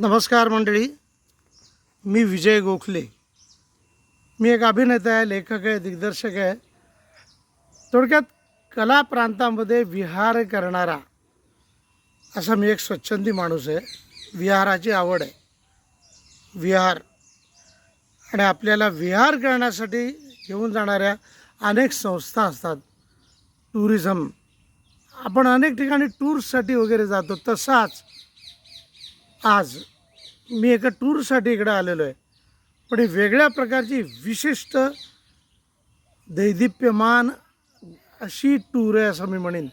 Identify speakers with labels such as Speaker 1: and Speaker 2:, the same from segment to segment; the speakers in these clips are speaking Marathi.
Speaker 1: नमस्कार मंडळी मी विजय गोखले. मी एक अभिनेता आहे लेखक आहे दिग्दर्शक आहे. थोडक्यात कला प्रांतामध्ये विहार करणारा असा मी एक स्वच्छंदी माणूस आहे. विहाराची आवड आहे. विहार आणि आपल्याला विहार करण्यासाठी घेऊन जाणाऱ्या अनेक संस्था असतात. टुरिझम. आपण अनेक ठिकाणी टूर्ससाठी वगैरे जातो तसाच आज मी एका टूरसाठी इकडं आलेलो आहे. पण वेगळ्या प्रकारची विशिष्ट दैदिप्यमान अशी टूर आहे असं मी म्हणेन.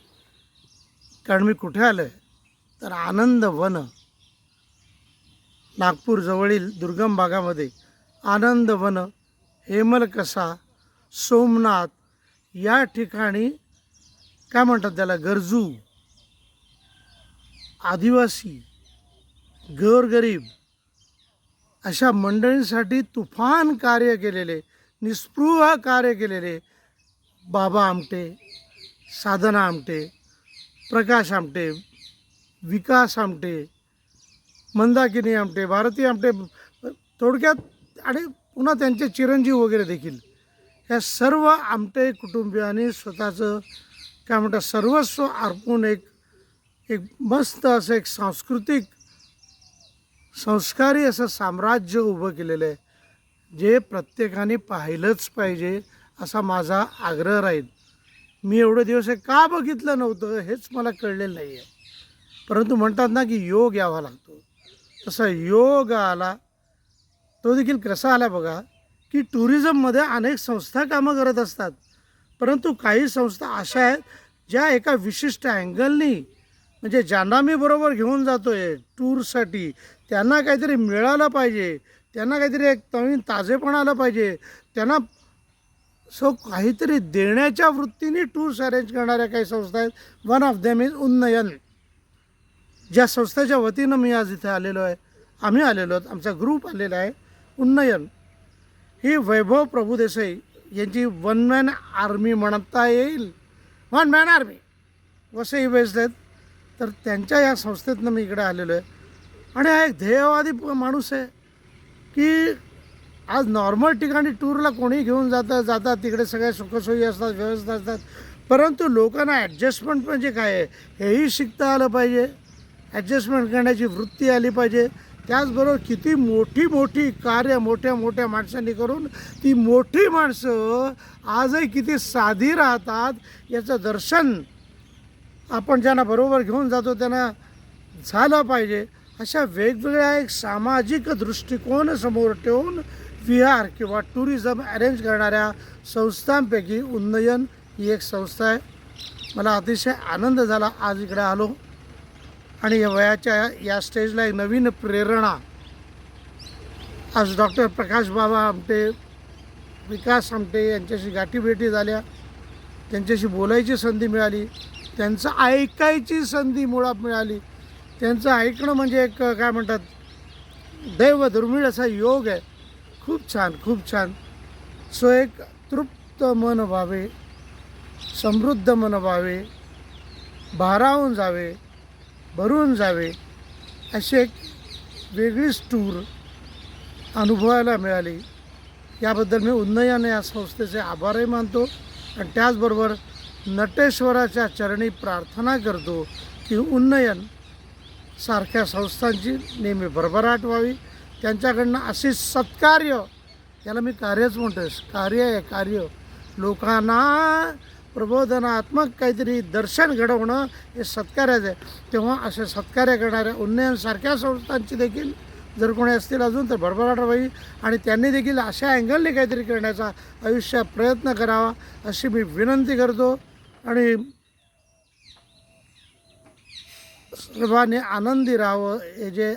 Speaker 1: कारण मी कुठे आलो आहे तर आनंद वन नागपूरजवळील दुर्गम भागामध्ये आनंद वन हेमलकसा सोमनाथ या ठिकाणी काय म्हणतात त्याला? गरजू आदिवासी गोरगरीब अशा मंडळींसाठी तुफान कार्य केलेले निस्पृह कार्य केलेले बाबा आमटे साधना आमटे प्रकाश आमटे विकास आमटे मंदाकिनी आमटे भारती आमटे थोडक्यात आणि पुन्हा त्यांचे चिरंजीव वगैरे देखील. या सर्व आमटे कुटुंबियांनी स्वतःचं काय म्हणतात सर्वस्व अर्पून एक एक मस्त असं एक सांस्कृतिक संस्कारी असं साम्राज्य उभं केलेलं आहे जे प्रत्येकाने पाहिलंच पाहिजे असा माझा आग्रह राहील. मी एवढे दिवस हे का बघितलं नव्हतं हेच मला कळलेलं नाही आहे. परंतु म्हणतात ना की योग यावा लागतो. तसा योग आला तो देखील कसा आला बघा की टुरिझममध्ये अनेक संस्था कामं करत असतात. परंतु काही संस्था अशा आहेत ज्या एका विशिष्ट अँगलनी म्हणजे ज्यांना मी बरोबर घेऊन जातो आहे टूरसाठी त्यांना काहीतरी मिळालं पाहिजे त्यांना काहीतरी एक नवीन ताजेपणा आलं पाहिजे त्यांना सो काहीतरी देण्याच्या वृत्तीने टूर्स अरेंज करणाऱ्या काही संस्था आहेत. वन ऑफ देम इज उन्नयन. ज्या संस्थेच्या वतीनं मी आज इथे आलेलो आहे. आम्ही आलेलो आहोत. आमचा ग्रुप आलेला आहे. उन्नयन. ही वैभव प्रभुदेसाई यांची वन मॅन आर्मी म्हणता येईल. One man army Vasai based आहेत तर त्यांच्या या संस्थेतनं मी इकडे आलेलो आहे. आणि हा एक ध्येयवादी माणूस आहे की आज नॉर्मल ठिकाणी टूरला कोणी घेऊन जातं जातात तिकडे सगळ्या सुखसोयी असतात व्यवस्था असतात. परंतु लोकांना ॲडजस्टमेंट म्हणजे काय आहे? हेही शिकता आलं पाहिजे. ॲडजस्टमेंट करण्याची वृत्ती आली पाहिजे. त्याचबरोबर किती मोठी मोठी कार्य मोठ्या मोठ्या माणसांनी करून ती मोठी माणसं आजही किती साधी राहतात याचं दर्शन आपण ज्यांना बरोबर घेऊन जातो त्यांना झालं पाहिजे. अशा वेगवेगळ्या एक सामाजिक दृष्टिकोन समोर ठेवून विहार किंवा टुरिझम अरेंज करणाऱ्या संस्थांपैकी उन्नयन ही एक संस्था आहे. मला अतिशय आनंद झाला आज इकडे आलो. आणि या वयाच्या या स्टेजला एक नवीन प्रेरणा. आज डॉक्टर प्रकाश बाबा आमटे विकास आमटे यांच्याशी गाठीभेटी झाल्या. त्यांच्याशी बोलायची संधी मिळाली. त्यांचं ऐकायची संधी मुळात मिळाली. त्यांचं ऐकणं म्हणजे एक काय म्हणतात दैव दुर्मिळ असा योग आहे. खूप छान खूप छान. सो एक तृप्त मन व्हावे समृद्ध मन व्हावे भारावून जावे भरून जावे अशी एक वेगळीच टूर अनुभवायला मिळाली. याबद्दल मी उन्नयन या संस्थेचे आभारही मानतो. आणि त्याचबरोबर नटेश्वराच्या चरणी प्रार्थना करतो की उन्नयन सारख्या संस्थांची नेहमी भरभराट व्हावी. त्यांच्याकडनं असे सत्कार्य याला मी कार्यच म्हणतो कार्य आहे कार्य. लोकांना प्रबोधनात्मक काहीतरी दर्शन घडवणं हे सत्कार्याचं आहे. तेव्हा असे सत्कार्य करणाऱ्या उन्नयनसारख्या संस्थांची देखील जर कोणी असतील अजून तर भरभराट व्हावी. आणि त्यांनी देखील अशा अँगलने काहीतरी करण्याचा आयुष्यात प्रयत्न करावा अशी मी विनंती करतो. आणि सर्वांनी आनंदी राहावं. हे जे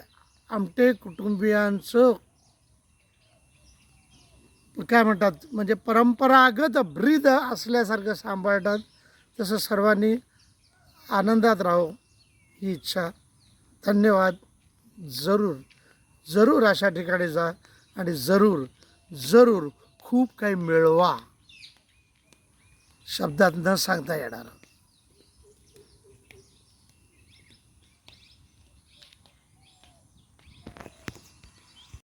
Speaker 1: आमटे कुटुंबियांचं काय म्हणतात म्हणजे परंपरागत ब्रीद असल्यासारखं सांभाळतात तसं सर्वांनी आनंदात राहो ही इच्छा. धन्यवाद. जरूर जरूर अशा ठिकाणी जा आणि जरूर जरूर खूप काही मिळवा. शब्दात न सांगता येणार.